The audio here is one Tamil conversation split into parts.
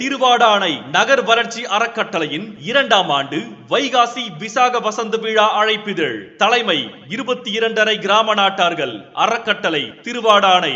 திருவாடானை நகர் வளர்ச்சி அறக்கட்டளையின் இரண்டாம் ஆண்டு வைகாசி விசாக வசந்த விழா அழைப்பிதழ் தலைமை இருபத்தி இரண்டரை கிராம நாட்டார்கள் அறக்கட்டளை திருவாடானை.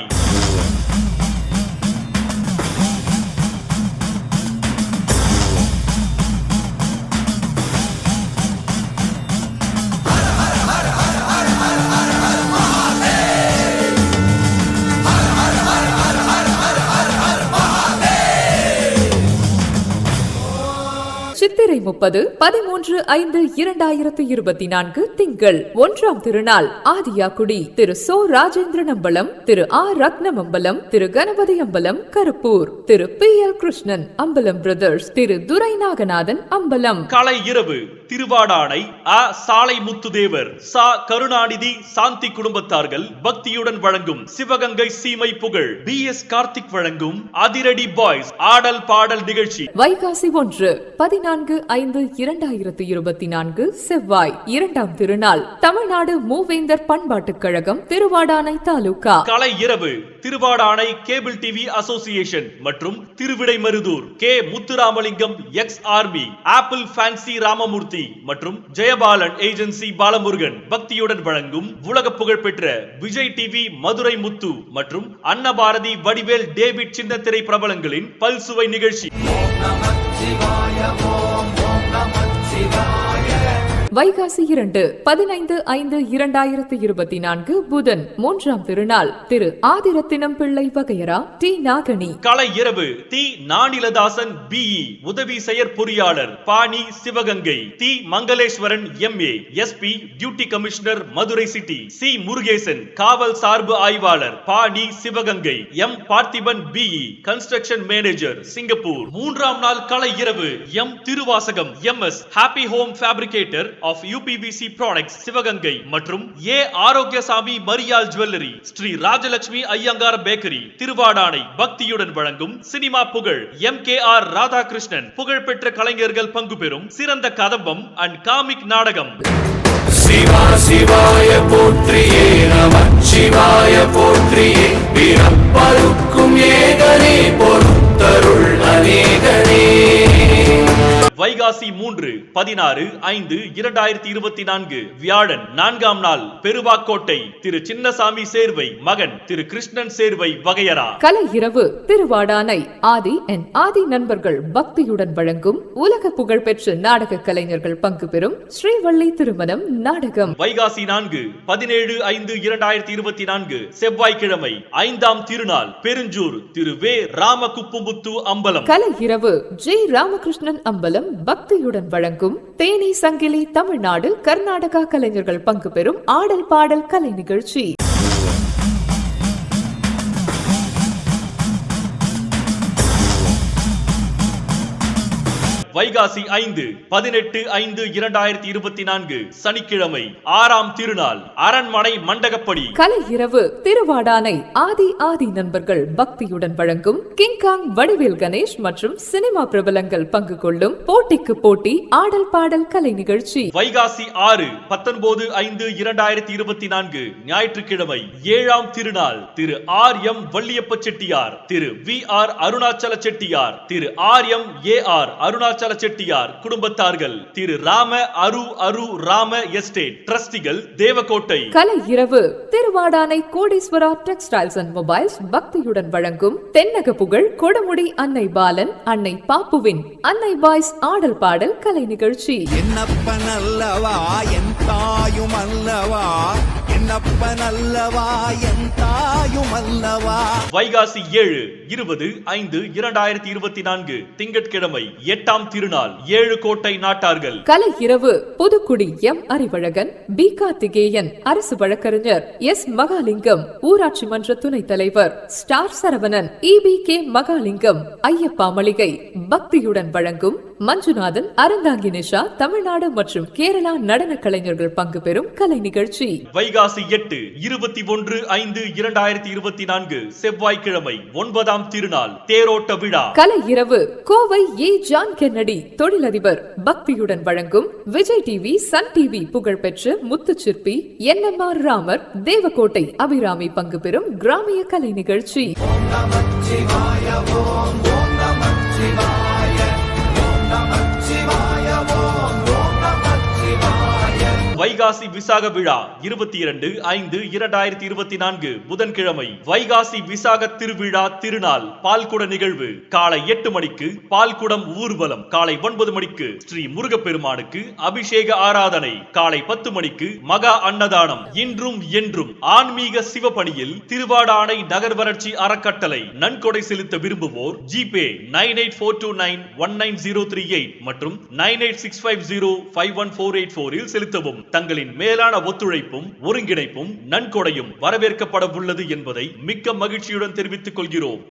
சித்திரை முப்பது பதிமூன்று ஐந்து இரண்டாயிரத்து இருபத்தி நான்கு திங்கள் ஒன்றாம் திருநாள் ஆதியாக்குடி திரு சோ ராஜேந்திரன் அம்பலம் திரு ஆ Ratnam Ambalam Thiru Ganapathi Ambalam Karuppur Thiru P L Krishnan Ambalam brothers Thiru Durai Naganathan Ambalam. காலை இரவு. திருவாடானை அ. சாலை முத்துதேவர் சா. கருணாநிதி சாந்தி குடும்பத்தார்கள் பக்தியுடன் வழங்கும் சிவகங்கை சீமை புகழ் பி. எஸ். கார்த்திக் வழங்கும் அதிரடி பாய்ஸ் ஆடல் பாடல் நிகழ்ச்சி. வைகாசி ஒன்று பதினான்கு ஐந்து இரண்டாயிரத்து இருபத்தி நான்கு செவ்வாய் இரண்டாம் திருநாள் தமிழ்நாடு மூவேந்தர் பண்பாட்டுக் கழகம் திருவாடானை தாலுகா. கலை இரவு திருவாடானை கேபிள் டிவி அசோசியேஷன் மற்றும் Thiruvidaimarudur K. Muthuramalingam ex. Army apple fancy Ramamoorthy மற்றும் ஜெயபாலன் ஏஜென்சி பாலமுருகன் பக்தியுடன் வழங்கும் உலக புகழ்பெற்ற விஜய் டிவி மதுரை முத்து மற்றும் அன்னபாரதி வடிவேல் டேவிட் சின்னத்திரை பிரபலங்களின் பல்சுவை நிகழ்ச்சி. வைகாசி இரண்டு பதினைந்து ஐந்து இரண்டாயிரத்து இருபத்தி நான்கு புதன் மூன்றாம் திருநாள் திரு ஆதிரத்தினம் பிள்ளை வகையரா டி நாகனி கலை இரவு தி நானிலதாசன் பிஇ உதவி செயற்பொறியாளர் பாணி சிவகங்கை தி Mangaleswaran MA SP duty commissioner Madurai city C Murugesan காவல் சார்பு ஆய்வாளர் பாணி Sivaganga M Parthiban BE construction manager Singapore. மூன்றாம் நாள் கலை இரவு M Thiruvasagam M S happy home fabricator of UPVC products Sivaganga மற்றும் A Arokiasamy Mariyal jewellery Sri Rajalakshmi Iyengar bakery Thiruvadanai பக்தியுடன் வழங்கும் சினிமா புகழ் எம் கே ஆர் ராதாகிருஷ்ணன் புகழ்பெற்ற கலைஞர்கள் பங்கு பெறும் சிறந்த கதம்பம் அண்ட் காமிக் நாடகம். சிவா சிவாய போற்றியே நம சிவாய போற்றியே. பிறப்பருக்கும் ஏகனே பொறுத்தருள் அநேக வைகாசி மூன்று பதினாறு ஐந்து இரண்டாயிரத்தி இருபத்தி நான்கு வியாழன் நான்காம் நாள் பெருவாக்கோட்டை திரு சின்னசாமி சேர்வை மகன் திரு கிருஷ்ணன் சேர்வை வகையரா கலை இரவு திருவாடானை ஆதி என் ஆதி நண்பர்கள் பக்தியுடன் வழங்கும் உலக புகழ்பெற்ற நாடக கலைஞர்கள் பங்கு பெறும் ஸ்ரீவள்ளி திருமணம் நாடகம். வைகாசி நான்கு பதினேழு ஐந்து இரண்டாயிரத்தி இருபத்தி நான்கு செவ்வாய்க்கிழமை ஐந்தாம் திருநாள் பெருஞ்சூர் திரு வே. ராமகுப்புமுத்து அம்பலம். கலை இரவு ஜே. ராமகிருஷ்ணன் அம்பலம். பக்தியுடன் வழங்கும் தேனி சங்கிலி தமிழ்நாடு கர்நாடகா கலைஞர்கள் பங்கு பெறும் ஆடல் பாடல் கலை நிகழ்ச்சி. வைகாசி ஐந்து பதினெட்டு ஐந்து இரண்டாயிரத்தி இருபத்தி நான்கு சனிக்கிழமை ஆறாம் திருநாள் அரண்மனை மண்டகப்படி. கலை இரவு திருவாடானை ஆதி ஆதி நண்பர்கள் பக்தியுடன் வழங்கும் கிங்காங் வடிவேல் கணேஷ் மற்றும் சினிமா பிரபலங்கள் பங்கு கொள்ளும் போட்டிக்கு போட்டி ஆடல் பாடல் கலை நிகழ்ச்சி. வைகாசி ஆறு பத்தொன்பது ஐந்து இரண்டாயிரத்தி இருபத்தி நான்கு ஞாயிற்றுக்கிழமை ஏழாம் திருநாள் Thiru R M Valliappa Chettiar Thiru V R Arunachala Chettiar Thiru R M A R Arunachala Chettiar குடும்பத்தார்கள் திரு ராம அரு அரு ராம எஸ்டேட் ட்ரஸ்டிகள் தேவக்கோட்டை கலை இரவு. Thiruvadanai Kodeeswara textiles and mobiles பக்தியுடன் வழங்கும் தென்னக புகழ் கொடுமுடி அன்னை பாலன் அன்னை பாப்புவின் அன்னை பாய்ஸ் ஆடல் பாடல் கலை நிகழ்ச்சி. என்னப்பனல்லவா என் தாயும் அல்லவா? என் வைகாசி ஏழு இருபது ஐந்து இரண்டாயிரத்தி இருபத்தி நான்கு திங்கட்கிழமை எட்டாம் திருநாள் ஏழு கோட்டை நாட்டார்கள். கலை இரவு புதுக்குடி எம் அறிவழகன் பி கார்த்திகேயன் அரசு வழக்கறிஞர் எஸ் மகாலிங்கம் ஊராட்சி மன்ற துணைத் தலைவர் star Saravanan EB K Mahalingam Ayyappa மளிகை பக்தியுடன் வழங்கும் மஞ்சுநாதன் அறந்தாங்கி நிஷா தமிழ்நாடு மற்றும் கேரளா நடன கலைஞர்கள் பங்கு பெறும் கலை நிகழ்ச்சி. வைகாசி எட்டு இருபத்தி ஒன்று ஐந்து இரண்டாயிரத்தி இருபத்தி நான்கு செவ்வாய்க்கிழமை ஒன்பதாம் திருநாள் தேரோட்ட விழா. கலை இரவு கோவை ஏ. ஜான் கென்னடி தொழிலதிபர் பக்தியுடன் வழங்கும் விஜய் டிவி சன் டிவி புகழ்பெற்ற Muthuchirpi N M R Ramar Devakottai Abirami பங்கு பெறும் கிராமிய கலை நிகழ்ச்சி. ஓம். வைகாசி விசாக விழா இருபத்தி இரண்டு ஐந்து இரண்டாயிரத்தி இருபத்தி நான்கு புதன்கிழமை. வைகாசி விசாக திருவிழா திருநாள் பால்குட நிகழ்வு. காலை எட்டு மணிக்கு பால்குடம் ஊர்வலம் காலை ஒன்பது மணிக்கு ஸ்ரீ முருகப்பெருமானுக்கு அபிஷேக ஆராதனை. காலை பத்து மணிக்கு மகா அன்னதானம். இன்றும் என்றும் ஆன்மீக சிவபணியில் திருவாடானை நகர் வறட்சி அறக்கட்டளை நன்கொடை செலுத்த விரும்புவோர் GPay nine eight four two nine one nine zero three eight மற்றும் nine eight six five zero five one four eight ஃபோரில் செலுத்தவும். தங்களின் மேலான ஒத்துழைப்பும் ஒருங்கிணைப்பும் நன்கொடையும் வரவேற்கப்பட உள்ளது என்பதை மிக்க மகிழ்ச்சியுடன் தெரிவித்துக் கொள்கிறோம்.